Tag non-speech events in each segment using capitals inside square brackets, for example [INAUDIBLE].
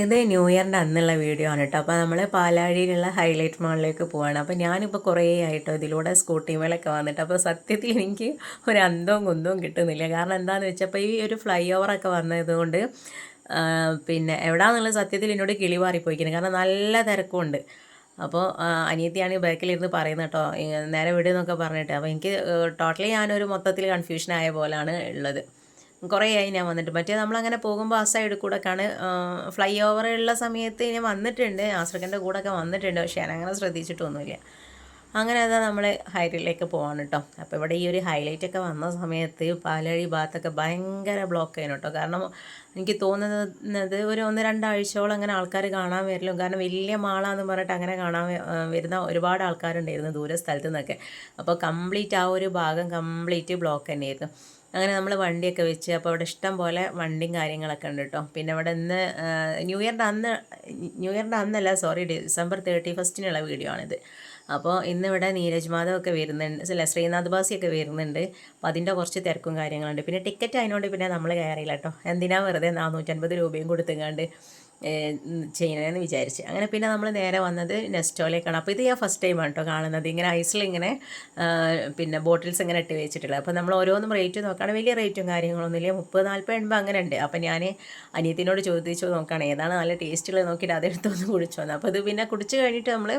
ഇത് ന്യൂ ഇയറിന്റെ അന്നുള്ള വീഡിയോ ആണ് കേട്ടോ അപ്പോൾ നമ്മൾ പാലാഴിയിലുള്ള ഹൈലൈറ്റ് മാളിലേക്ക് പോവാണ്. അപ്പോൾ ഞാനിപ്പോൾ കുറേ ആയിട്ടോ ഇതിലൂടെ സ്കൂട്ടി മേളൊക്കെ വന്നിട്ട്. അപ്പോൾ സത്യത്തിൽ എനിക്ക് ഒരു അന്തവും കുന്തവും കിട്ടുന്നില്ല. കാരണം എന്താണെന്ന് വെച്ചപ്പോൾ ഈ ഒരു ഫ്ലൈ ഓവറൊക്കെ വന്നതുകൊണ്ട് പിന്നെ എവിടാന്നുള്ള സത്യത്തിൽ എന്നോട് കിളി മാറിപ്പോയിക്കുന്നത് കാരണം നല്ല തിരക്കുമുണ്ട് അപ്പോൾ അനിയത്തിയാണ് ബാക്കിലിരുന്ന് പറയുന്നത് കേട്ടോ നേരെ വിടുന്നൊക്കെ പറഞ്ഞിട്ട്. അപ്പോൾ എനിക്ക് ടോട്ടലി ഞാനൊരു മൊത്തത്തിൽ കൺഫ്യൂഷൻ ആയ പോലാണ് ഉള്ളത്. കുറേ ആയി ഞാൻ വന്നിട്ട്. മറ്റേ നമ്മളങ്ങനെ പോകുമ്പോൾ ആ സൈഡിൽ കൂടെ ആണ് ഫ്ലൈ ഓവർ ഉള്ള സമയത്ത് ഞാൻ വന്നിട്ടുണ്ട്. ആശ്രക്കന്റെ കൂടെ ഒക്കെ വന്നിട്ടുണ്ട്. പക്ഷേ ഞാൻ അങ്ങനെ ശ്രദ്ധിച്ചിട്ടൊന്നുമില്ല അങ്ങനെ അതാ നമ്മൾ ഹൈറ്റിലേക്ക് പോവാണ് കേട്ടോ അപ്പോൾ ഇവിടെ ഈ ഒരു ഹൈലൈറ്റ് ഒക്കെ വന്ന സമയത്ത് പാലഴി ഭാഗത്തൊക്കെ ഭയങ്കര ബ്ലോക്ക് ആയിരുന്നു കേട്ടോ കാരണം എനിക്ക് തോന്നുന്നത് ഒരു ഒന്ന് രണ്ടാഴ്ചയോളം അങ്ങനെ ആൾക്കാർ കാണാൻ വരില്ല. കാരണം വലിയ മാളാന്ന് പറഞ്ഞിട്ട് അങ്ങനെ കാണാൻ വരുന്ന ഒരുപാട് ആൾക്കാരുണ്ടായിരുന്നു ദൂര സ്ഥലത്തു നിന്നൊക്കെ അപ്പോൾ കംപ്ലീറ്റ് ആ ഒരു ഭാഗം കംപ്ലീറ്റ് ബ്ലോക്ക് തന്നെയായിരുന്നു. അങ്ങനെ നമ്മൾ വണ്ടിയൊക്കെ വെച്ച് അപ്പോൾ അവിടെ ഇഷ്ടം പോലെ വണ്ടിയും കാര്യങ്ങളൊക്കെ ഉണ്ട് കേട്ടോ പിന്നെ അവിടെ ഇന്ന് ന്യൂ ഇയറിന്റെ അന്ന് ന്യൂ ഇയറിന്റെ അന്നല്ല സോറി ഡിസംബർ തേർട്ടി ഫസ്റ്റിനുള്ള വീഡിയോ ആണിത്. അപ്പോൾ ഇന്നിവിടെ നീരജ് മാധവ് ഒക്കെ വരുന്നുണ്ട് അല്ല ശ്രീനാഥ് ബാസിയൊക്കെ വരുന്നുണ്ട്. അപ്പോൾ അതിന്റെ കുറച്ച് തിരക്കും കാര്യങ്ങളുണ്ട്. പിന്നെ ടിക്കറ്റ് അതിനോട് പിന്നെ നമ്മൾ കയറിയില്ല കേട്ടോ എന്തിനാ വെറുതെ നാനൂറ്റൻപത് രൂപയും കൊടുത്തുങ്ങാണ്ട് ചെയ്യണമെന്ന് വിചാരിച്ച്. അങ്ങനെ പിന്നെ നമ്മൾ നേരെ വന്നത് നെസ്റ്റോയിലേക്കാണ് അപ്പോൾ ഇത് ഞാൻ ഫസ്റ്റ് ടൈമാണ് കേട്ടോ കാണുന്നത്. ഇങ്ങനെ ഐസിൽ ഇങ്ങനെ പിന്നെ ബോട്ടിൽസ് ഇങ്ങനെ ഇട്ട് വെച്ചിട്ടുള്ളത്. അപ്പോൾ നമ്മൾ ഓരോന്നും റേറ്റ് നോക്കുകയാണ് വലിയ റേറ്റും കാര്യങ്ങളൊന്നുമില്ല മുപ്പത് നാൽപ്പത് എൺപത് അങ്ങനെ ഉണ്ട്. അപ്പോൾ ഞാൻ അനിയത്തിനോട് ചോദിച്ചു നോക്കുകയാണ് ഏതാണ് നല്ല ടേസ്റ്റുള്ളത് നോക്കിയിട്ട് അതെടുത്തൊന്ന് കുടിച്ചു വന്നത് അപ്പോൾ ഇത് പിന്നെ കുടിച്ച് കഴിഞ്ഞിട്ട് നമ്മൾ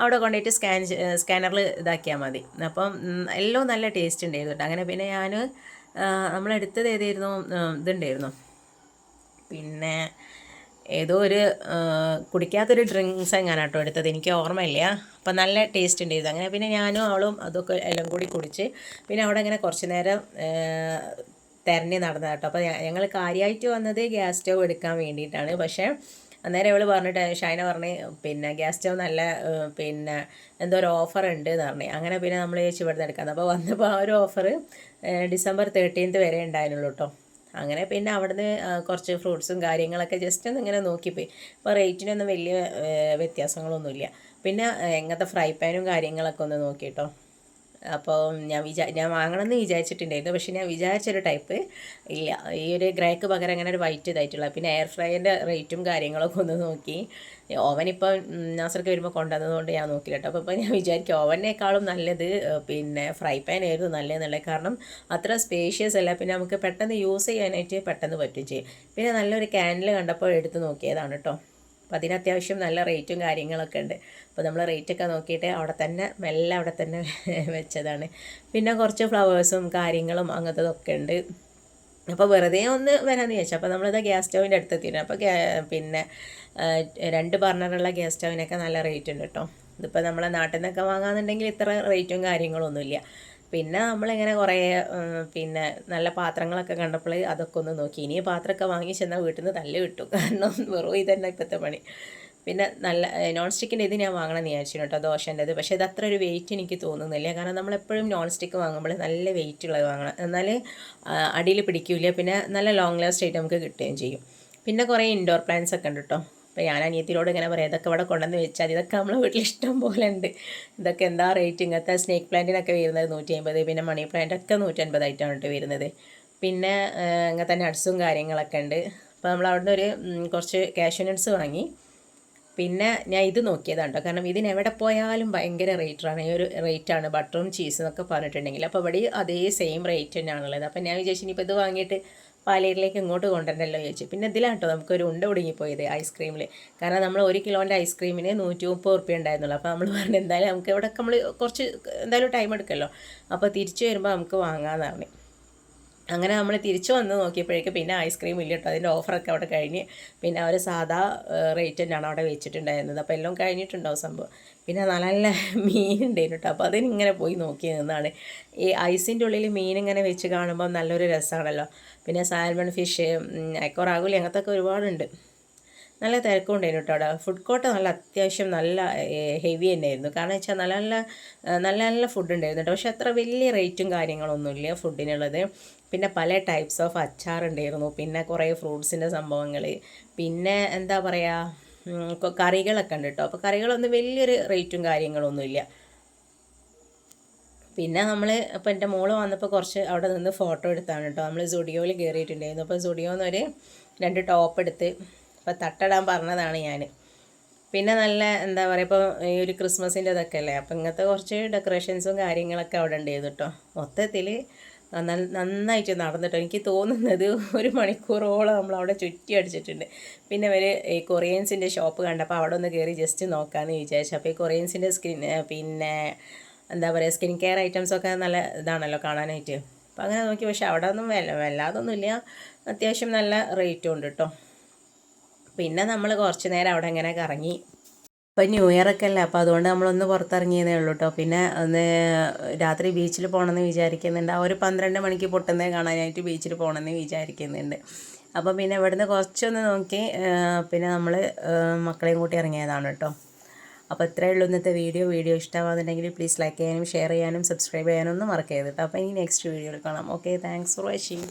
അവിടെ കൊണ്ടുപോയിട്ട് സ്കാൻ സ്കാനറിൽ ഇതാക്കിയാൽ മതി. അപ്പം എല്ലാം നല്ല ടേസ്റ്റ് ഉണ്ടായിരുന്നു അങ്ങനെ പിന്നെ ഞാൻ നമ്മളെടുത്തത് ഏതായിരുന്നു ഇതുണ്ടായിരുന്നു. പിന്നെ ഏതോ ഒരു കുടിക്കാത്തൊരു ഡ്രിങ്ക്സ് എങ്ങാനാണ് കേട്ടോ എടുത്തത്. എനിക്ക് ഓർമ്മയില്ല. അപ്പം നല്ല ടേസ്റ്റ് ഉണ്ടായിരുന്നു. അങ്ങനെ പിന്നെ ഞാനും അവളും അതൊക്കെ എല്ലാം കൂടി കുടിച്ച് പിന്നെ അവിടെ അങ്ങനെ കുറച്ച് നേരം തിരഞ്ഞു നടന്ന കേട്ടോ. അപ്പോൾ ഞങ്ങൾ കാര്യമായിട്ട് വന്നത് ഗ്യാസ് സ്റ്റവ് എടുക്കാൻ വേണ്ടിയിട്ടാണ്. പക്ഷേ അന്നേരം ഇവൾ പറഞ്ഞിട്ട് ഷൈന പറഞ്ഞ് പിന്നെ ഗ്യാസ് സ്റ്റവ് നല്ല പിന്നെ എന്തോ ഒരു ഓഫർ ഉണ്ട് എന്ന് പറഞ്ഞു. അങ്ങനെ പിന്നെ നമ്മൾ ചേച്ചി ഇവിടെ നിന്ന് എടുക്കാം അപ്പോൾ വന്നപ്പോൾ ആ ഒരു ഓഫർ ഡിസംബർ തേർട്ടീൻത്ത് വരെ ഉണ്ടായിരുന്നുള്ളൂ കേട്ടോ. അങ്ങനെ പിന്നെ അവിടുന്ന് കുറച്ച് ഫ്രൂട്ട്സും കാര്യങ്ങളൊക്കെ ജസ്റ്റ് ഒന്ന് ഇങ്ങനെ നോക്കിപ്പോയി. അപ്പോൾ റേറ്റിനൊന്നും വലിയ വ്യത്യാസങ്ങളൊന്നുമില്ല. പിന്നെ എങ്ങനത്തെ ഫ്രൈ പാനും കാര്യങ്ങളൊക്കെ ഒന്ന് നോക്കി കേട്ടോ അപ്പോൾ ഞാൻ വിചാ ഞാൻ വാങ്ങണമെന്ന് വിചാരിച്ചിട്ടുണ്ടായിരുന്നു. പക്ഷേ ഞാൻ വിചാരിച്ചൊരു ടൈപ്പ് ഇല്ല. ഈ ഒരു ഗ്രേക്ക് പകരം അങ്ങനെ ഒരു വൈറ്റ് ഇതായിട്ടുള്ള പിന്നെ എയർ ഫ്രൈന്റെ റേറ്റും കാര്യങ്ങളൊക്കെ ഒന്ന് നോക്കി. ഓവൻ ഇപ്പോൾ നാസർക്ക് വരുമ്പോൾ കൊണ്ടുവന്നതുകൊണ്ട് ഞാൻ നോക്കി കേട്ടോ. അപ്പോൾ ഞാൻ വിചാരിക്കും ഓവനേക്കാളും നല്ലത് പിന്നെ ഫ്രൈ പാൻ ആയിരുന്നു നല്ലതെന്നുള്ളത്. കാരണം അത്ര സ്പേഷ്യസ് അല്ല. പിന്നെ നമുക്ക് പെട്ടെന്ന് യൂസ് ചെയ്യാനായിട്ട് പെട്ടെന്ന് പറ്റും ചെയ്യും. പിന്നെ നല്ലൊരു ക്യാനിൽ കണ്ടപ്പോൾ എടുത്ത് നോക്കിയതാണ് കേട്ടോ. അപ്പോൾ അതിന് അത്യാവശ്യം നല്ല റേറ്റും കാര്യങ്ങളൊക്കെ ഉണ്ട്. അപ്പോൾ നമ്മൾ റേറ്റൊക്കെ നോക്കിയിട്ട് അവിടെ തന്നെ മെല്ലെ അവിടെ തന്നെ [LAUGHS] വെച്ചതാണ്. പിന്നെ കുറച്ച് ഫ്ലവേഴ്സും കാര്യങ്ങളും അങ്ങനത്തതൊക്കെ ഉണ്ട്. അപ്പോൾ വെറുതെ ഒന്ന് വരാമെന്ന് ചോദിച്ചു അപ്പോൾ നമ്മളിത് ഗ്യാസ് സ്റ്റൗവിന്റെ അടുത്ത് എത്തിയിരുന്നു അപ്പോൾ പിന്നെ രണ്ട് ബർണറുള്ള ഗ്യാസ് സ്റ്റൗവിനൊക്കെ നല്ല റേറ്റ് ഉണ്ട് കേട്ടോ ഇതിപ്പോൾ നമ്മളെ നാട്ടിൽ നിന്നൊക്കെ വാങ്ങാന്നുണ്ടെങ്കിൽ ഇത്ര റേറ്റും കാര്യങ്ങളൊന്നുമില്ല. പിന്നെ നമ്മളിങ്ങനെ കുറേ പിന്നെ നല്ല പാത്രങ്ങളൊക്കെ കണ്ടപ്പോൾ അതൊക്കെ ഒന്ന് നോക്കി. ഇനി പാത്രമൊക്കെ വാങ്ങി ചെന്നാൽ വീട്ടിൽ നിന്ന് തല്ല് കിട്ടും. [LAUGHS] കാരണം വെറും ഇതന്നെ ഇപ്പോഴത്തെ പണി. പിന്നെ നല്ല നോൺ സ്റ്റിക്കിന്റെ ഇത് ഞാൻ വാങ്ങണം എന്ന് വിചാരിച്ചു കേട്ടോ ദോശന്റെത് പക്ഷേ ഇത് അത്ര ഒരു വെയിറ്റ് എനിക്ക് തോന്നുന്നില്ല. കാരണം നമ്മളെപ്പോഴും നോൺ സ്റ്റിക്ക് വാങ്ങുമ്പോൾ നല്ല വെയിറ്റ് ഉള്ളത് വാങ്ങണം. എന്നാൽ അടിയിൽ പിടിക്കില്ല. പിന്നെ നല്ല ലോങ് ലാസ്റ്റ് ആയിട്ട് നമുക്ക് കിട്ടുകയും ചെയ്യും. പിന്നെ കുറേ ഇൻഡോർ പ്ലാന്റ്സ് ഒക്കെ ഉണ്ട് കേട്ടോ. അപ്പോൾ ഞാൻ അനിയത്തിനോട് ഇങ്ങനെ പറയാം ഇതൊക്കെ ഇവിടെ കൊണ്ടുവന്ന് വെച്ചാൽ ഇതൊക്കെ നമ്മളെ വീട്ടിൽ ഇഷ്ടം പോലെ ഉണ്ട് ഇതൊക്കെ എന്താ റേറ്റ് ഇങ്ങനത്തെ സ്നേക്ക് പ്ലാന്റിനൊക്കെ വരുന്നത് നൂറ്റി അമ്പത് പിന്നെ മണി പ്ലാന്റൊക്കെ നൂറ്റി അൻപതായിട്ടാണ് കേട്ടോ വരുന്നത്. പിന്നെ അങ്ങനെ തന്നെ നട്ട്സും കാര്യങ്ങളൊക്കെ ഉണ്ട്. അപ്പോൾ നമ്മൾ അവിടുന്ന് ഒരു കുറച്ച് കാഷ്യൂ നട്ട്സ് വാങ്ങി. പിന്നെ ഞാൻ ഇത് നോക്കിയതാണ് കേട്ടോ. കാരണം ഇതിന് എവിടെ പോയാലും ഭയങ്കര റേറ്റാണ് ഈ ഒരു റേറ്റാണ് ബട്ടറും ചീസും എന്നൊക്കെ പറഞ്ഞിട്ടുണ്ടെങ്കിൽ. അപ്പോൾ ഇവിടെ അതേ സെയിം റേറ്റ് തന്നെയാണുള്ളത്. അപ്പോൾ ഞാൻ വിചാരിച്ചു ഇനിയിപ്പോൾ ഇത് വാങ്ങിയിട്ട് പാലേരിലേക്ക് ഇങ്ങോട്ട് കൊണ്ടുവരണ്ടല്ലോ ചോദിച്ചു. പിന്നെ ഇതിലാട്ടോ നമുക്കൊരു ഉണ്ട കുടുങ്ങിപ്പോയത് ഐസ്ക്രീമിൽ കാരണം നമ്മൾ ഒരു കിലോന്റെ ഐസ്ക്രീമിന് നൂറ്റി മുപ്പത് റുപ്യ ഉണ്ടായിരുന്നുള്ളൂ. അപ്പോൾ നമ്മൾ പറഞ്ഞു എന്തായാലും നമുക്ക് ഇവിടെ നമ്മൾ കുറച്ച് എന്തായാലും ടൈം എടുക്കല്ലോ. അപ്പോൾ തിരിച്ചു വരുമ്പോൾ നമുക്ക് വാങ്ങാമെന്ന് പറഞ്ഞു. അങ്ങനെ നമ്മൾ തിരിച്ചു വന്ന് നോക്കിയപ്പോഴേക്കും പിന്നെ ഐസ്ക്രീം ഇല്ല കേട്ടോ. അതിന്റെ ഓഫറൊക്കെ അവിടെ കഴിഞ്ഞ് പിന്നെ അവർ സാധാ റേറ്റ് തന്നെയാണ് അവിടെ വെച്ചിട്ടുണ്ടായിരുന്നത്. അപ്പോൾ എല്ലാം കഴിഞ്ഞിട്ടുണ്ടാവും സംഭവം. പിന്നെ നല്ല നല്ല മീൻ ഉണ്ടായിരുന്നു കേട്ടോ. അപ്പോൾ അതിനിങ്ങനെ പോയി നോക്കി നിന്നാണ്. ഈ ഐസിന്റെ ഉള്ളിൽ മീൻ ഇങ്ങനെ വെച്ച് കാണുമ്പോൾ നല്ലൊരു രസമാണല്ലോ. പിന്നെ സാൽമൺ ഫിഷ് അക്കോറാകുലി അങ്ങനത്തെ ഒക്കെ ഒരുപാടുണ്ട്. നല്ല തിരക്കുണ്ടായിരുന്നു കേട്ടോ അവിടെ. ഫുഡ് കോർട്ട് നല്ല അത്യാവശ്യം നല്ല ഹെവി തന്നെയായിരുന്നു. കാരണം വെച്ചാൽ നല്ല നല്ല നല്ല നല്ല ഫുഡ് ഉണ്ടായിരുന്നു കേട്ടോ. പക്ഷെ അത്ര വലിയ റേറ്റും കാര്യങ്ങളൊന്നുമില്ല ഫുഡിനുള്ളത് പിന്നെ പല ടൈപ്സ് ഓഫ് അച്ചാർ ഉണ്ടായിരുന്നു. പിന്നെ കുറേ ഫ്രൂട്ട്സിന്റെ സംഭവങ്ങൾ പിന്നെ എന്താ പറയുക കറികളൊക്കെ ഉണ്ട് കേട്ടോ. അപ്പോൾ കറികളൊന്നും വലിയൊരു റേറ്റും കാര്യങ്ങളൊന്നുമില്ല. പിന്നെ നമ്മൾ ഇപ്പോൾ എന്റെ മോൾ വന്നപ്പോൾ കുറച്ച് അവിടെ നിന്ന് ഫോട്ടോ എടുത്താണ് കേട്ടോ. നമ്മൾ സുഡിയോയിൽ കയറിയിട്ടുണ്ടായിരുന്നു അപ്പോൾ സുഡിയോന്ന് ഒരു രണ്ട് ടോപ്പ് എടുത്ത് അപ്പോൾ തട്ടിടാൻ പറഞ്ഞതാണ് ഞാൻ. പിന്നെ നല്ല എന്താ പറയുക ഇപ്പോൾ ഈ ഒരു ക്രിസ്മസിന്റെ ഇതൊക്കെ അല്ലേ? അപ്പം ഇങ്ങനത്തെ കുറച്ച് ഡെക്കറേഷൻസും കാര്യങ്ങളൊക്കെ അവിടെ ഉണ്ട് കേട്ടോ. മൊത്തത്തിൽ നന്നായിട്ട് നടന്നിട്ടോ. എനിക്ക് തോന്നുന്നത് ഒരു മണിക്കൂറോളം നമ്മൾ അവിടെ ചുറ്റി അടിച്ചിട്ടുണ്ട്. പിന്നെ അവർ ഈ കൊറിയൻസിന്റെ ഷോപ്പ് കണ്ടപ്പോൾ അവിടെ ഒന്ന് കയറി ജസ്റ്റ് നോക്കാമെന്ന് വിചാരിച്ചു. അപ്പോൾ ഈ കൊറിയൻസിന്റെ സ്കിൻ പിന്നെ എന്താ പറയുക സ്കിൻ കെയർ ഐറ്റംസൊക്കെ നല്ല ഇതാണല്ലോ കാണാനായിട്ട്. അപ്പോൾ അങ്ങനെ നോക്കി. പക്ഷെ അവിടെ ഒന്നും വല്ല വല്ലാതൊന്നുമില്ല. അത്യാവശ്യം നല്ല റേറ്റും ഉണ്ട് കേട്ടോ. പിന്നെ നമ്മൾ കുറച്ച് നേരം അവിടെ ഇങ്ങനെ കറങ്ങി. ഇപ്പം ന്യൂ ഇയർ ഒക്കെ അല്ലേ അപ്പോൾ അതുകൊണ്ട് നമ്മളൊന്ന് പുറത്തിറങ്ങിയതേ ഉള്ളൂ കേട്ടോ പിന്നെ ഒന്ന് രാത്രി ബീച്ചിൽ പോകണമെന്ന് വിചാരിക്കുന്നുണ്ട്. ആ ഒരു പന്ത്രണ്ട് മണിക്ക് പൊട്ടുന്നേ കാണാനായിട്ട് ബീച്ചിൽ പോകണമെന്ന് വിചാരിക്കുന്നുണ്ട്. അപ്പോൾ പിന്നെ ഇവിടുന്ന് കുറച്ചൊന്ന് നോക്കി പിന്നെ നമ്മൾ മക്കളെയും കൂട്ടി ഇറങ്ങിയതാണ് കേട്ടോ അപ്പോൾ ഇത്രയേ ഉള്ളൂ ഇന്നത്തെ വീഡിയോ. വീഡിയോ ഇഷ്ടമാകുന്നുണ്ടെങ്കിൽ പ്ലീസ് ലൈക്ക് ചെയ്യാനും ഷെയർ ചെയ്യാനും സബ്സ്ക്രൈബ് ചെയ്യാനും ഒന്നും മറക്കരുത് കേട്ടോ അപ്പോൾ ഇനി നെക്സ്റ്റ് വീഡിയോയിൽ കാണാം. Okay thanks for watching